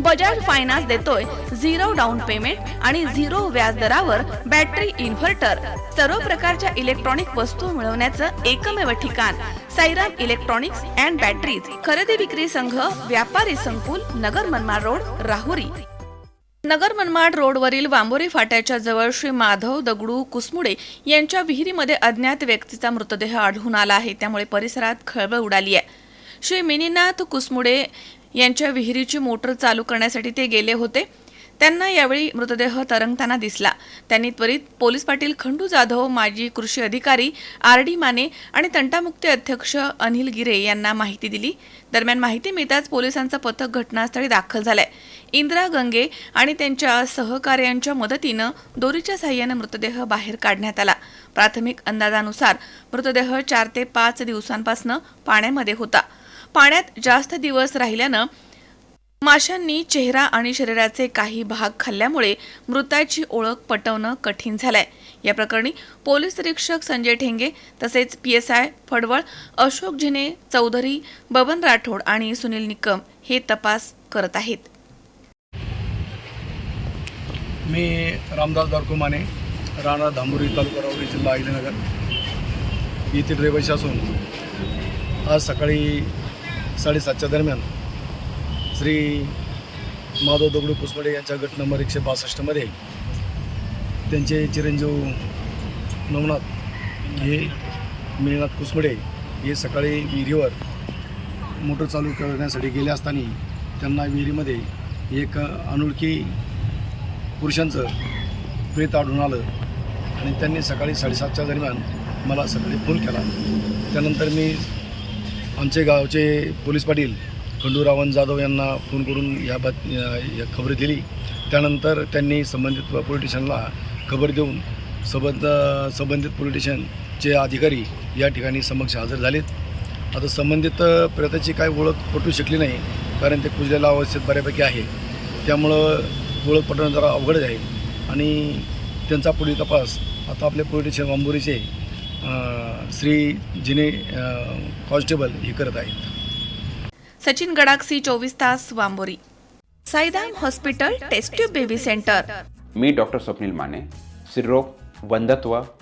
Bajaj finance देतोय. Zero down payment आणि zero व्याज दरावर बॅटरी इन्व्हर्टर. सर्व प्रकारच्या इलेक्ट्रॉनिक वस्तू मिळवण्याचं एकमेव ठिकाण. Sairam electronics and batteries. खरेदी विक्री संघ व्यापारी संकुल नगर मनमाड रोड राहुरी. नगर मनमाड रोडवरील वांबोरी फाट्याच्या जवळ श्री माधव दगडू कुसमुडे यांच्या विहिरीमध्ये अज्ञात व्यक्तीचा मृतदेह आढळून आला आहे. त्यामुळे परिसरात खळबळ उडाली आहे. श्री मिनीनाथ कुसमुडे यांच्या विहिरीची मोटर चालू करण्यासाठी ते गेले होते. त्यांना यावेळी मृतदेह तरंगताना दिसला. त्यांनी त्वरित पोलीस पाटील खंडू जाधव माजी कृषी अधिकारी आर डी माने आणि तंटामुक्ती अध्यक्ष अनिल गिरे यांना माहिती दिली. दरम्यान माहिती मिळताच पोलिसांचं पथक घटनास्थळी दाखल झालंय. इंदिरा गंगे आणि त्यांच्या सहकार्यांच्या मदतीनं दोरीच्या साह्यानं मृतदेह बाहेर काढण्यात आला. प्राथमिक अंदाजानुसार मृतदेह चार ते पाच दिवसांपासून पाण्यामध्ये होता. पाण्यात जास्त दिवस राहिल्यानं माशांनी चेहरा आणि शरीराचे काही भाग खाल्ल्यामुळे मृताची ओळख पटवणं कठीण झालंय. या प्रकरणी पोलीस निरीक्षक संजय ठेंगे तसेच P S I Phadwal Ashok Zine Chaudhari Baban Rathod आणि सुनील निकम हे तपास करत आहेत. मी रामदास दारकुमाने राणा धांबुरी तालुका राहुरी जिल्हा अहिल्यानगर. येथील रहिवासी असून आज सकाळी साडेसातच्या दरम्यान श्री माधव दगडू कुसमडे यांच्या गट नंबर एकशे बासष्टमध्ये त्यांचे चिरंजीव नवनाथ हे मेळनाथ कुसमडे हे सकाळी विहिरीवर मोटर चालू करण्यासाठी गेले असताना त्यांना विहिरीमध्ये एक अनोळखी पुरुषांचं प्रेत आढळून आलं आणि त्यांनी सकाळी साडेसातच्या दरम्यान मला सकाळी फोन केला. त्यानंतर मी आमचे गावचे पोलीस पाटील खंडू रावण जाधव यांना फोन करून या बात या खबर दिली. त्यानंतर त्यांनी संबंधित पोलीस खबर देऊन संबंध संबंधित पोलीस अधिकारी या ठिकाणी समक्ष हजर झालेत. आता संबंधित प्रेताची काय ओळख पटू शकली नाही कारण ते कुजलेल्या अवस्थेत बऱ्यापैकी आहे. त्यामुळं ओळख पटवणं जरा अवघडच आहे आणि त्यांचा पुढील तपास आता आपले पोलिटिशियन स्टेशन वांबोरीचे श्री जिने कॉन्स्टेबल हे करत आहेत. सचिन गडाक्षी चोवीस तास Wambori. Saidham hospital test tube baby centre. मी डॉक्टर स्वप्नील माने. स्त्रीरोग वंधत्व